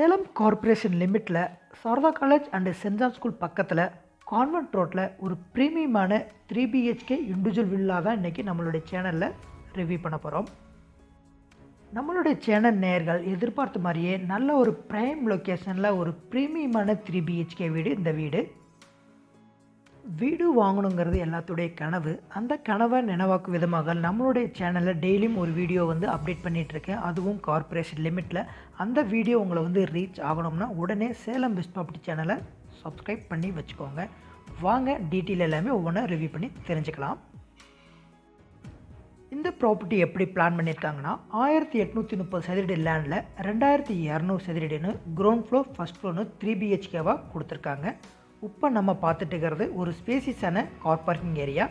Salem corporation லிமிட்டில் Sharada college and saint John school பக்கத்தில் convent ரோட்டில் ஒரு ப்ரீமியமான த்ரீ பிஹெச்கே இண்டிவிஜுவல் வில்லா தான் இன்றைக்கி நம்மளுடைய சேனலில் ரிவ்யூ பண்ண போகிறோம் நம்மளுடைய சேனல் நேர்கள் எதிர்பார்த்த மாதிரியே நல்ல ஒரு ப்ரைம் லொக்கேஷனில் ஒரு ப்ரீமியமான த்ரீ பிஹெச்கே வீடு இந்த வீடு. வீடு வாங்கணுங்கிறது எல்லாத்துடைய கனவு. அந்த கனவை நினைவாக்கும் விதமாக நம்மளுடைய சேனலில் டெய்லியும் ஒரு வீடியோ வந்து அப்டேட் பண்ணிகிட்ருக்கேன் அதுவும் கார்ப்பரேஷன் லிமிட்டில் அந்த வீடியோ உங்களை வந்து ரீச் ஆகணும்னா உடனே சேலம் பெஸ்ட் ப்ராப்பர்ட்டி சேனலை சப்ஸ்கிரைப் பண்ணி வச்சுக்கோங்க. வாங்க டீட்டெயில் எல்லாமே ஒவ்வொன்றா ரிவ்யூ பண்ணி தெரிஞ்சுக்கலாம். இந்த ப்ராப்பர்ட்டி எப்படி பிளான் பண்ணியிருக்காங்கன்னா ஆயிரத்தி எட்நூற்றி முப்பது சதுரடி லேண்டில் ரெண்டாயிரத்தி இரநூறு சதுரடின்னு கிரவுண்ட் ஃப்ளோர் ஃபஸ்ட் ஃப்ளோர்னு த்ரீ பிஹெச்கேவாக கொடுத்துருக்காங்க. இப்போ நம்ம பார்த்துட்டு இருக்கிறது ஒரு ஸ்பேசிஸான கார் பார்க்கிங் ஏரியா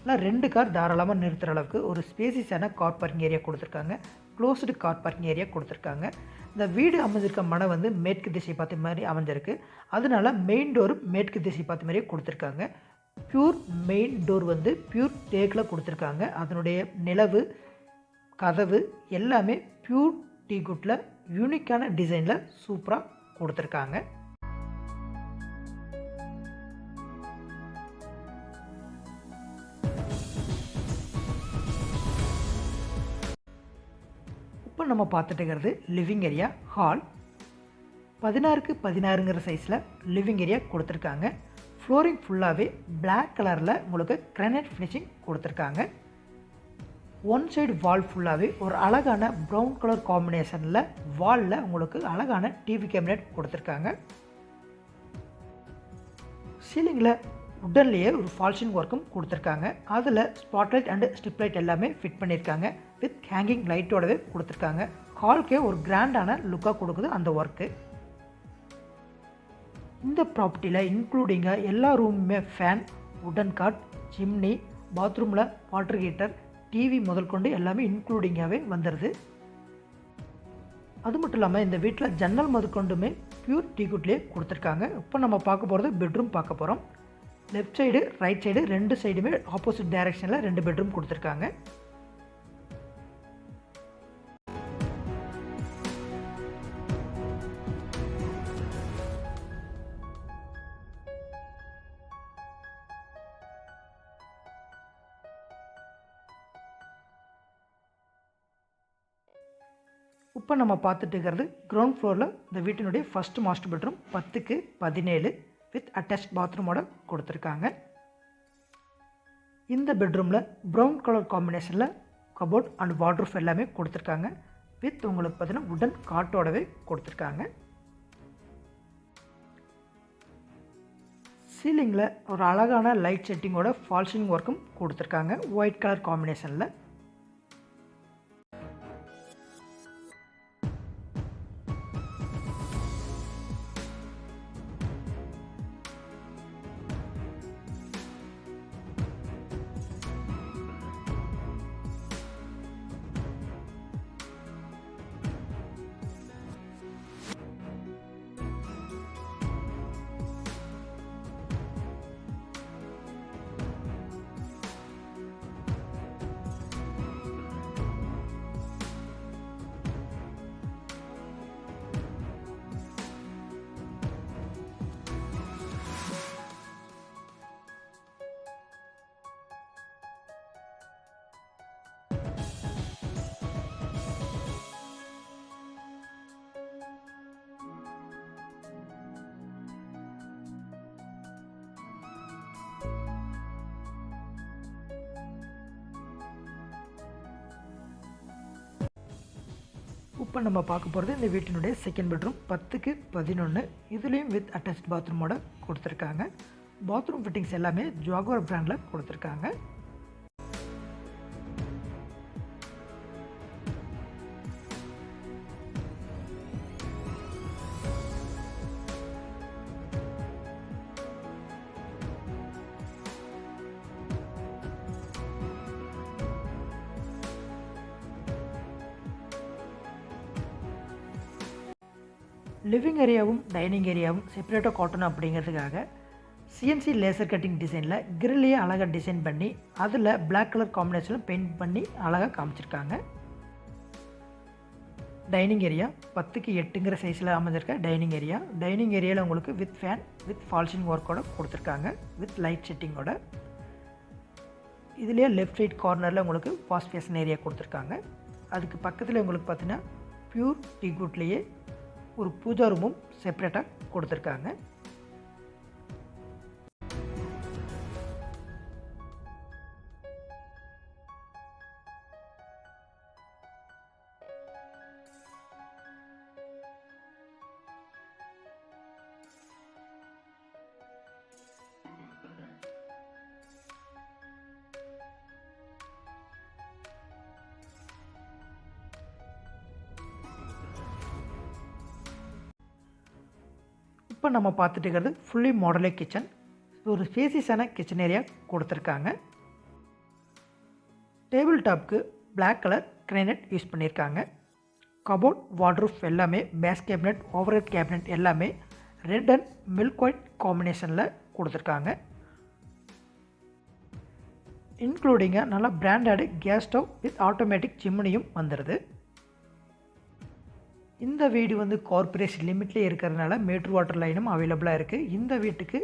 இல்லை ரெண்டு கார் தாராளமாக நிறுத்துகிற அளவுக்கு ஒரு ஸ்பேசிஸான கார் பார்க்கிங் ஏரியா கொடுத்துருக்காங்க. க்ளோஸ்டு கார் பார்க்கிங் ஏரியா கொடுத்துருக்காங்க. இந்த வீடு அமைஞ்சிருக்க மனை வந்து மேற்கு திசை பார்த்த மாதிரி அமைஞ்சிருக்கு. அதனால மெயின் டோர் மேற்கு திசை பார்த்த மாதிரியே கொடுத்துருக்காங்க. பியூர் மெயின் டோர் வந்து பியூர் தேக்கில் கொடுத்துருக்காங்க. அதனுடைய நிலவு கதவு எல்லாமே பியூர் டீ குட்டில் யூனிக்கான டிசைனில் சூப்பராக கொடுத்துருக்காங்க. நம்ம பார்த்துட்டு இருக்கிறது லிவிங் ஏரியா ஹால் பதினாறுக்கு பதினாறுங்கிற சைஸில் லிவிங் ஏரியா கொடுத்துருக்காங்க. ஃப்ளோரிங் ஃபுல்லாகவே பிளாக் கலரில் உங்களுக்கு கிரானைட் ஃபினிஷிங் கொடுத்துருக்காங்க. ஒன் சைடு வால் ஃபுல்லாகவே ஒரு அழகான ப்ரௌன் கலர் காம்பினேஷனில் வாலில் உங்களுக்கு அழகான டிவி கேபினெட் கொடுத்துருக்காங்க. சீலிங்கில் உடன்லேயே ஒரு ஃபால்ஷிங் ஒர்க்கும் கொடுத்துருக்காங்க. அதில் ஸ்பாட்லைட் அண்டு ஸ்ட்ரிப் லைட் எல்லாமே ஃபிட் பண்ணியிருக்காங்க. வித் ஹேங்கிங் லைட்டோடவே கொடுத்துருக்காங்க. ஹால்க்கே ஒரு கிராண்டான லுக்காக கொடுக்குது அந்த ஒர்க்கு இந்த ப்ராப்பர்ட்டியில் இன்க்ளூடிங்காக எல்லா ரூமுமே ஃபேன் உடன் காட் சிம்னி பாத்ரூமில் வாட்டர் ஹீட்டர் டிவி முதல் கொண்டு எல்லாமே இன்க்ளூடிங்காகவே வந்துடுது அது மட்டும் இல்லாமல் இந்த வீட்டில் ஜன்னல் முதற்கொண்டுமே பியூர் டீகுட்லேயே கொடுத்துருக்காங்க. இப்போ நம்ம பார்க்க போகிறது பெட்ரூம் பார்க்க போகிறோம் லெஃப்ட் சைடு ரைட் சைடு ரெண்டு சைடுமே ஆப்போசிட் டைரக்ஷனில் ரெண்டு பெட்ரூம் கொடுத்துருக்காங்க. இப்போ நம்ம பார்த்துட்டு இருக்கிறது கிரவுண்ட் ஃப்ளோரில் இந்த வீட்டினுடைய ஃபஸ்ட் மாஸ்டர் பெட்ரூம் பத்துக்கு பதினேழு. வித் அட்டாச் பாத்ரூமோட கொடுத்துருக்காங்க. இந்த பெட்ரூமில் ப்ரௌன் கலர் காம்பினேஷனில் கபோர்ட் அண்ட் வாட்ரூஃப் எல்லாமே கொடுத்துருக்காங்க. வித் உங்களுக்கு பார்த்தீங்கன்னா உடன் காட்டோடவே கொடுத்துருக்காங்க. சீலிங்கில் ஒரு அழகான லைட் செட்டிங்கோட ஃபால்ஷிங் ஒர்க்கும் கொடுத்துருக்காங்க. ஒயிட் கலர் காம்பினேஷனில். இப்போ நம்ம பார்க்க போகிறது இந்த வீட்டினுடைய செகண்ட் பெட்ரூம் பத்துக்கு பதினொன்று இதுலேயும் வித் அட்டாச் பாத்ரூமோட கொடுத்துருக்காங்க. பாத்ரூம் ஃபிட்டிங்ஸ் எல்லாமே ஜாகுவர் பிராண்டில் கொடுத்துருக்காங்க. லிவிங் ஏரியாவும் டைனிங் ஏரியாவும் செப்பரேட்டாக காட்டணும் அப்படிங்கிறதுக்காக சிஎன்சி லேசர் கட்டிங் டிசைனில் கிரில்லையே அழகாக டிசைன் பண்ணி அதில் பிளாக் கலர் காம்பினேஷனில் பெயிண்ட் பண்ணி அழகாக காமிச்சிருக்காங்க. டைனிங் ஏரியா பத்துக்கு எட்டுங்கிற சைஸில் அமைஞ்சிருக்க டைனிங் ஏரியா டைனிங் ஏரியாவில் உங்களுக்கு with fan with false ceiling ஒர்க்கோட கொடுத்துருக்காங்க வித் லைட் செட்டிங்கோட இதுலேயே லெஃப்ட் சைட் கார்னரில் உங்களுக்கு வாஷ் பேசன் ஏரியா கொடுத்துருக்காங்க. அதுக்கு பக்கத்தில் உங்களுக்கு பார்த்தீங்கன்னா டி குட்லேயே ஒரு பூஜா ரூமும் செப்பரேட்டாக கொடுத்துருக்காங்க. இப்போ நம்ம பார்த்துட்டு இருக்கிறது ஃபுல்லி மாடலே கிச்சன் ஒரு ஸ்பேசியஸான கிச்சன் ஏரியா கொடுத்துருக்காங்க. டேபிள் டாப்க்கு பிளாக் கலர் கிரைனட் யூஸ் பண்ணியிருக்காங்க கபோர்ட் வாட்ரூஃப் எல்லாமே பேஸ் கேபினட் ஓவர்ஹெட் கேபினட் எல்லாமே ரெட் அண்ட் மில்க் ஒயிட் காம்பினேஷனில் கொடுத்துருக்காங்க. இன்க்ளூடிங்காக நல்லா branded gas stove with automatic சிம்னியும் வந்துடுது இந்த வீடு வந்து கார்ப்பரேஷன் லிமிட்லேயே இருக்கிறதுனால மேட்ரு வாட்டர் லைனும் அவைலபிளாக இருக்குது இந்த வீட்டுக்கு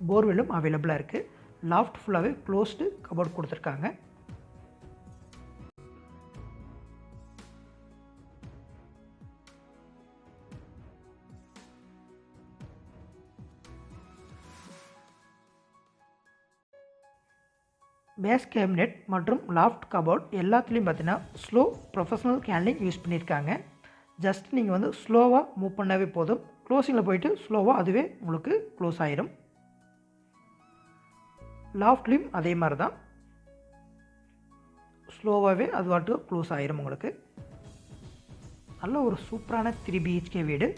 போர்வெல்லும் அவைலபிளாக இருக்குது லாஃப்ட் ஃபுல்லாகவே க்ளோஸ்டு கபோர்ட் கொடுத்துருக்காங்க. பேஸ் கேபினெட் மற்றும் லாஃப்ட் கபோர்ட் எல்லாத்துலேயும் பார்த்தீங்கன்னா ஸ்லோ ப்ரொஃபஷனல் கேண்டிங் யூஸ் பண்ணியிருக்காங்க ஜஸ்ட் நீங்கள் வந்து ஸ்லோவாக மூவ் பண்ணாவே போதும். க்ளோசிங்கில் போயிட்டு ஸ்லோவாக அதுவே உங்களுக்கு க்ளோஸ் ஆயிரும். லாஃப்ட்லேயும் அதே மாதிரி தான் ஸ்லோவாகவே அது வாட்டு க்ளோஸ் ஆயிரும் உங்களுக்கு. நல்ல ஒரு சூப்பரான த்ரீ பிஹெச்கே வீடு.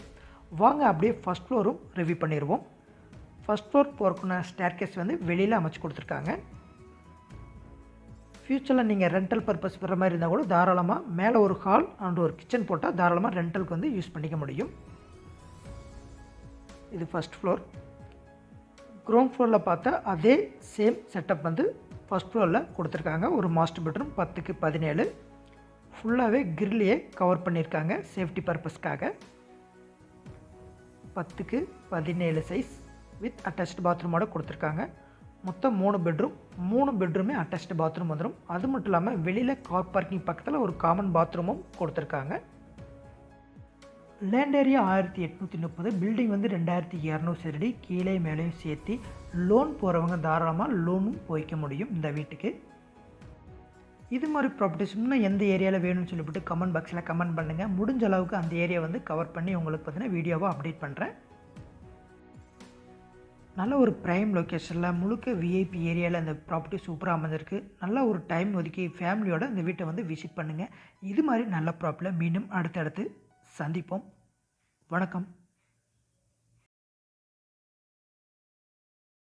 வாங்க அப்படியே ஃபஸ்ட் ஃப்ளோரும் ரிவ்யூ பண்ணிடுவோம் ஃபஸ்ட் ஃப்ளோர் போகிறக்குன ஸ்டேர்கேஸ் வந்து வெளியில் அமைச்சு கொடுத்துருக்காங்க. ஃப்யூச்சரில் நீங்கள் ரெண்டல் பர்பஸ் வர மாதிரி இருந்தால் கூட தாராளமாக மேலே ஒரு ஹால் அண்ட் ஒரு கிச்சன் போட்டால் தாராளமாக ரெண்டலுக்கு வந்து யூஸ் பண்ணிக்க முடியும். இது ஃபஸ்ட் ஃப்ளோர் க்ரௌண்ட் ஃப்ளோரில் பார்த்தா அதே சேம் செட்டப் வந்து ஃபஸ்ட் ஃப்ளோரில் கொடுத்துருக்காங்க. ஒரு மாஸ்டர் பெட்ரூம் பத்துக்கு பதினேழு. ஃபுல்லாகவே கிரில்லையே கவர் பண்ணியிருக்காங்க சேஃப்டி பர்பஸ்க்காக பத்துக்கு பதினேழு சைஸ் வித் அட்டாச்டு பாத்ரூமோட கொடுத்துருக்காங்க. மொத்தம் மூணு பெட்ரூம் மூணு பெட்ரூமே அட்டாச்சு பாத்ரூம் வந்துடும் அது மட்டும் இல்லாமல் வெளியில் கார் பார்க்கிங் பக்கத்தில் ஒரு காமன் பாத்ரூமும் கொடுத்துருக்காங்க. லேண்ட் ஏரியா ஆயிரத்தி எட்நூற்றி முப்பது பில்டிங் வந்து ரெண்டாயிரத்தி இரநூறு சதுரடி கீழே மேலேயும் சேர்த்து லோன் போகிறவங்க தாராளமாக லோனும் போய்க்க முடியும் இந்த வீட்டுக்கு. இது மாதிரி ப்ராப்பர்ட்டிஸ் இன்னும் எந்த ஏரியாவில் வேணும்னு சொல்லிவிட்டு கமெண்ட் பாக்ஸில் கமெண்ட் பண்ணுங்கள் முடிஞ்ச அளவுக்கு அந்த ஏரியா வந்து கவர் பண்ணி உங்களுக்கு பார்த்தீங்கன்னா வீடியோவாக அப்டேட் பண்ணுறேன் நல்ல ஒரு ப்ரைம் லொக்கேஷனில் முழுக்க விஐபி ஏரியாவில் அந்த ப்ராப்பர்ட்டி சூப்பராக அமைஞ்சிருக்கு நல்ல ஒரு டைம் ஒதுக்கி ஃபேமிலியோட இந்த வீட்டை வந்து விசிட் பண்ணுங்கள் இது மாதிரி நல்ல ப்ராப்பர்ட்டியில் மீண்டும் அடுத்தடுத்து சந்திப்போம். வணக்கம்.